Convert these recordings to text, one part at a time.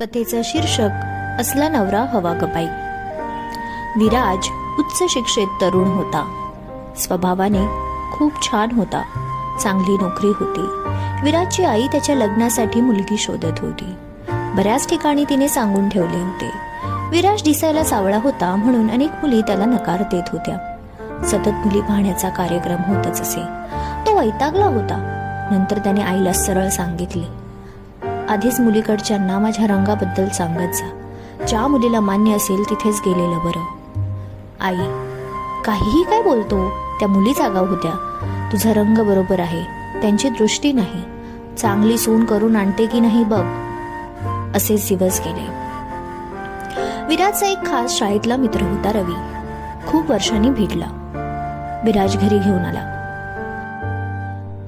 कथेचं शीर्षक असला नवरा हवा कपाई. विराज उच्च शिक्षित तरुण होता. स्वभावाने खूप छान होता. चांगली नोकरी होती. विराजची आई त्याच्या लग्नासाठी मुलगी शोधत होती. बऱ्याच ठिकाणी तिने सांगून ठेवले होते. विराज दिसायला सावळा होता म्हणून अनेक मुली त्याला नकार देत होत्या. सतत मुली पाहण्याचा कार्यक्रम होतच असे. तो वैतागला होता. नंतर त्याने आईला सरळ सांगितले आधीच मुलीकडच्यांना माझ्या रंगाबद्दल सांगत जा. ज्या मुलीला मान्य असेल तिथेच गेलेलं बरं. आई काहीही काय बोलतो त्या मुली जागा होत्या. तुझा रंग बरोबर आहे त्यांची दृष्टी नाही. चांगली सून करून आणते की नाही बघ. असेच दिवस गेले. विराजचा एक खास शाळेतला मित्र होता रवी. खूप वर्षांनी भेटला. विराज घरी घेऊन आला.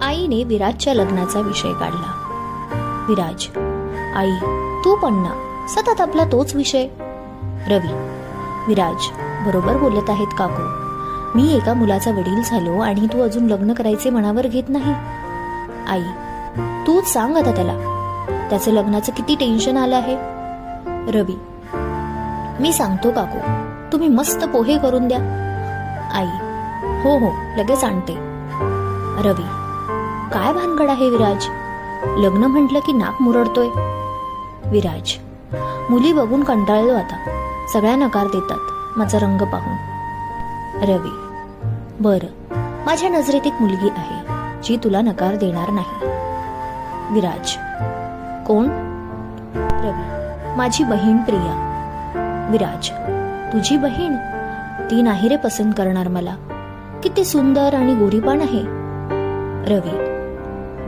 आईने विराजच्या लग्नाचा विषय काढला. विराज आई तू पण ना. सतत आपला तोच विषय. रवी. विराज बरोबर बोलत आहेत काकू. मी एका मुलाचा वडील झालो आणि तू अजून लग्न करायचे मनावर घेत नाही. आई तूच सांग आता त्याला. त्याचं लग्नाचं किती टेन्शन आलं आहे? रवी. मी सांगतो काकू तुम्ही मस्त पोहे करून द्या. आई हो हो लगेच आणते. रवी. काय भानगड आहे विराज? लग्न म्हटलं की नाक मुरडतोय. विराज मुली बघून कंटाळलो आता. सगळ्या नकार देतात माझा रंग पाहून. रवी बर माझ्या नजरेत एक मुलगी आहे जी तुला नकार देणार नाही. विराज कोण? रवी माझी बहीण प्रिया. विराज तुझी बहीण? ती नाही रे पसंत करणार मला. किती सुंदर आणि गोरीपण आहे. रवी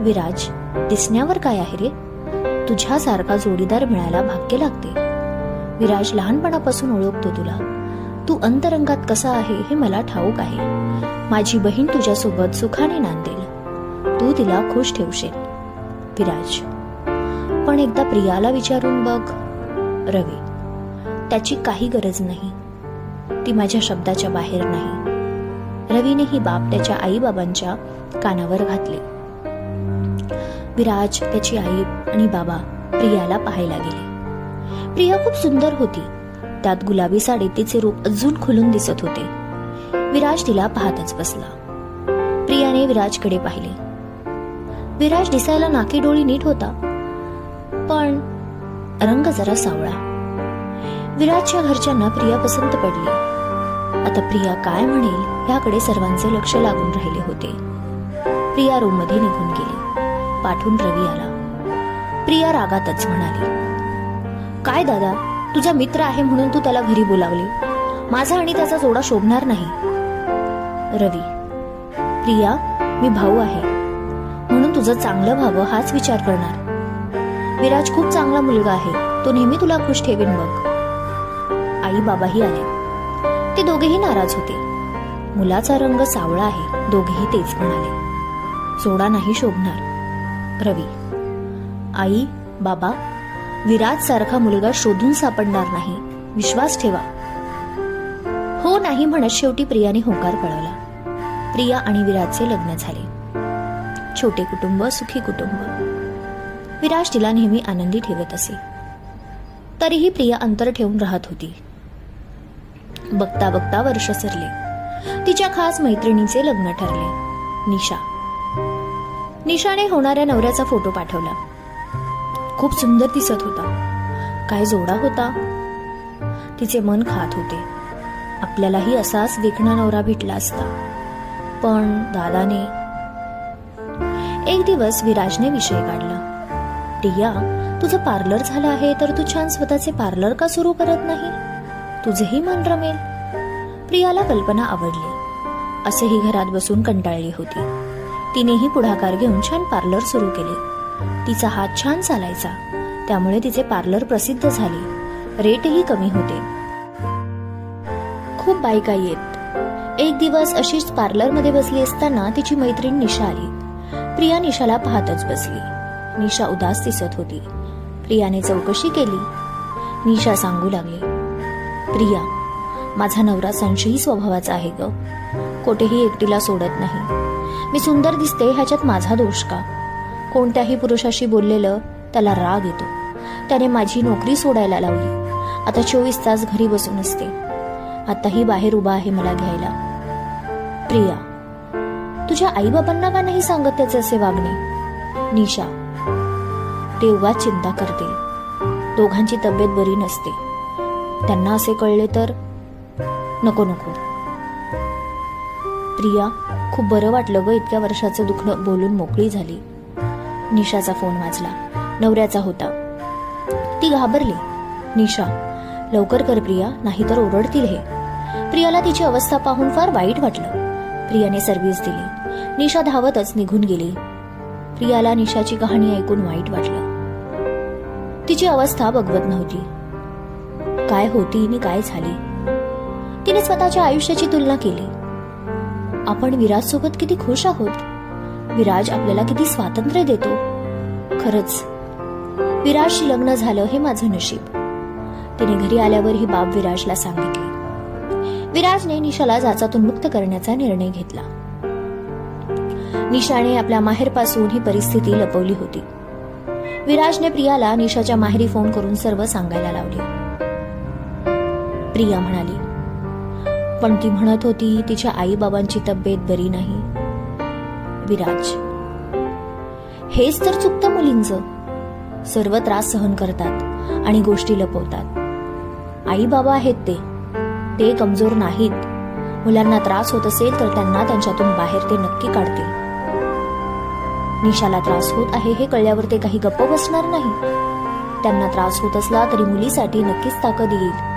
विराज दिसण्यावर काय आहे रे? तुझ्यासारखा जोडीदार मिळायला भाग्य लागते. विराज लहानपणापासून ओळखतो तुला. तू अंतरंगात कसा आहे हे मला ठाऊक आहे. माझी बहीण तुझ्यासोबत सुखाने नांदेल. तू तिला खुश ठेवशील. विराज. पण एकदा प्रियाला विचारून बघ. रवी. त्याची काही गरज नाही. ती माझ्या शब्दाच्या बाहेर नाही. रवीने ही बाब त्याच्या आईबाबांच्या कानावर घातली. विराज त्याची आई आणि बाबा प्रियाला पाहायला गेले. प्रिया खूप सुंदर होती. त्यात गुलाबी साडीत तिचे रूप अजून खुलून दिसत होते. विराज तिला पाहतच बसला. प्रियाने विराजकडे पाहिले. विराज दिसायला नाकी डोळी नीट होता. पण रंग जरा सावळा. विराजच्या घरच्यांना प्रिया पसंत पडली. आता प्रिया काय म्हणेल याकडे सर्वांचे लक्ष लागून राहिले होते. प्रिया रूममध्ये निघून गेली. पाठून रवी आला. प्रिया रागातच म्हणाली काय दादा तुझा मित्र आहे म्हणून तू त्याला घरी बोलावले. माझा आणि त्याचा जोडा शोभणार नाही. रवी प्रिया मी भाऊ आहे. म्हणून तुझं चांगलं व्हावं हाच विचार करणार. विराज खूप चांगला मुलगा आहे. तो नेहमी तुला खुश ठेवेन बघ. आई बाबाही आले. ते दोघेही नाराज होते. मुलाचा रंग सावळा आहे दोघेही तेच म्हणाले. सोडा नाही शोभणार. रवी. आई बाबा विराज सारखा मुलगा शोधून सापडणार नाही. विश्वास ठेवा. हो नाही म्हणत शेवटी प्रियाने होकार कळवला. प्रिया आणि विराजचे लग्न झाले. छोटे कुटुंब सुखी कुटुंब. विराज तिला नेहमी आनंदी ठेवत असे. तरीही प्रिया अंतर ठेवून राहत होती. बघता बघता वर्ष सरले. तिच्या खास मैत्रिणीचे लग्न ठरले. निशा. निशाने होणाऱ्या नवऱ्याचा फोटो पाठवला. खूप सुंदर दिसत होता. काय जोडा होता? तिचे मन खात होते. आपल्यालाही असाच देखणा नवरा भेटला असता. पण दादाने एक दिवस विराजने विषय काढला. प्रिया तुझं पार्लर झालं आहे तर तू छान स्वतःचे पार्लर का सुरू करत नाही? तुझेही मन रमेल. प्रियाला कल्पना आवडली. असेही घरात बसून कंटाळली होती. तिनेही पुढाकार घेऊन छान पार्लर सुरू केले. तिचा हात छान चालायचा. त्यामुळे तिचे पार्लर प्रसिद्ध झाले. रेटही कमी होते. खूप बायका येत. एक दिवस अशीच पार्लरमध्ये बसली असताना तिची मैत्रीण निशा आली. प्रिया निशाला पाहतच बसली. निशा उदास दिसत होती. प्रियाने चौकशी केली. निशा सांगू लागली प्रिया माझा नवरा संशयी स्वभावाचा आहे ग. कोठेही एकटीला सोडत नाही. मी सुंदर दिसते ह्याच्यात माझा दोष का? कोणत्याही पुरुषाशी बोललेलं त्याला राग येतो. त्याने माझी नोकरी सोडायला लावली. आता चोवीस तास घरी बसून असते. आताही बाहेर उभा आहे मला घ्यायला. प्रिया तुझ्या आईबाबांना का नाही सांगत त्याचे असे वागणे? निशा ते उगाच चिंता करते. दोघांची तब्येत बरी नसते. त्यांना असे कळले तर नको नको. प्रिया खूप बरं वाटलं ग इतक्या वर्षाचं दुखणं बोलून मोकळी झाली. निशाचा फोन वाजला. नवऱ्याचा होता. ती घाबरली. निशा लवकर कर प्रिया नाहीतर ओरडतील हे. प्रियाला तिची अवस्था पाहून फार वाईट वाटलं. प्रियाने सर्व्हिस दिली. निशा धावतच निघून गेली. प्रियाला निशाची कहाणी ऐकून वाईट वाटलं. तिची अवस्था बघवत नव्हती. काय होती आणि काय झाली? तिने स्वतःच्या आयुष्याची तुलना केली. आपण विराज सोबत किती खुश आहोत? विराज आपल्याला किती स्वातंत्र्य देतो? खरंच विराजशी लग्न झालं हे माझं नशीब. तिने घरी आल्यावर ही बाब विराजला सांगितली. विराजने निशाला जाचातून मुक्त करण्याचा निर्णय घेतला. निशाने आपल्या माहेरपासून ही परिस्थिती लपवली होती. विराजने प्रियाला निशाच्या माहेरी फोन करून सर्व सांगायला लावले. प्रिया म्हणाली पण ती म्हणत होती तिच्या आई बाबांची तब्येत बरी नाही. विराज हेच तर चुकतं मुलींचं. सर्व त्रास सहन करतात आणि गोष्टी लपवतात. आई बाबा आहेत ते. ते कमजोर नाहीत. मुलांना त्रास होत असेल तर त्यांना त्यांच्यातून बाहेर ते नक्की काढतील. निशाला त्रास होत आहे हे कळल्यावर ते काही गप्प बसणार नाही. त्यांना त्रास होत असला तरी मुलीसाठी नक्कीच ताकद येईल.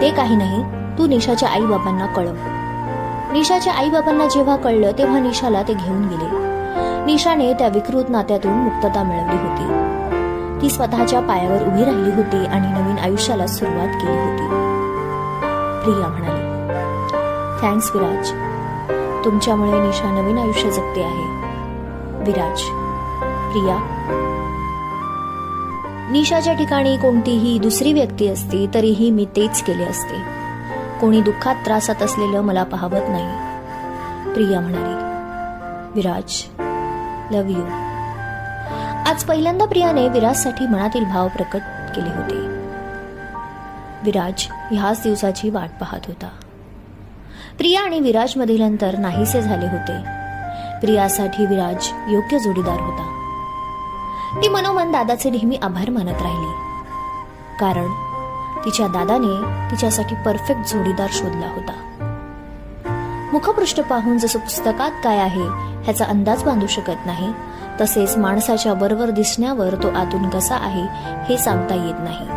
ते काही नाही तू निशाच्या आई बाबांना कळव. निशाच्या आई बाबांना जेव्हा कळलं तेव्हा निशाला ते घेऊन गेले. निशाने त्या विकृत नात्यातून मुक्तता मिळवली होती. ती स्वतःच्या पायावर उभी राहिली होती आणि नवीन आयुष्याला सुरुवात केली होती. प्रिया म्हणाली थँक्स विराज तुमच्यामुळे निशा नवीन आयुष्य जगते आहे. विराज प्रिया. निशाच्या ठिकाणी कोणतीही दुसरी व्यक्ती असती तरीही मी तेच केले असते. कोणी दुःखात त्रासात असलेलं मला पाहवत नाही. प्रिया म्हणाली विराज लव यू आज पहिल्यांदा प्रियाने विराजसाठी मनातील भाव प्रकट केले होते. विराज ह्याच दिवसाची वाट पाहत होता. प्रिया आणि विराजमधील अंतर नाहीसे झाले होते. प्रियासाठी विराज योग्य जोडीदार होता. ती मनोमन दादाचे नेहमी आभार मानत राहिली. कारण तिच्या दादाने तिच्यासाठी परफेक्ट जोडीदार शोधला होता. मुखपृष्ठ पाहून जसं पुस्तकात काय आहे ह्याचा अंदाज बांधू शकत नाही तसेच माणसाच्या बरोबर दिसण्यावर तो आतून कसा आहे हे सांगता येत नाही.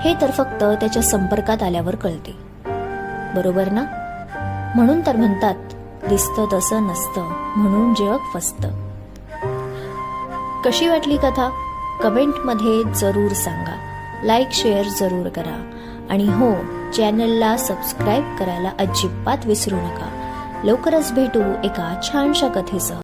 हे तर फक्त त्याच्या संपर्कात आल्यावर कळते. बरोबर ना? म्हणून तर म्हणतात दिसतं तसं नसतं म्हणून जग फसतं. कशी वाटली कथा? कमेंटमध्ये जरूर सांगा. लाईक शेअर जरूर करा. आणि हो चॅनलला सबस्क्राईब करायला अजिबात विसरू नका. लवकरच भेटू एका छानशा कथेसह.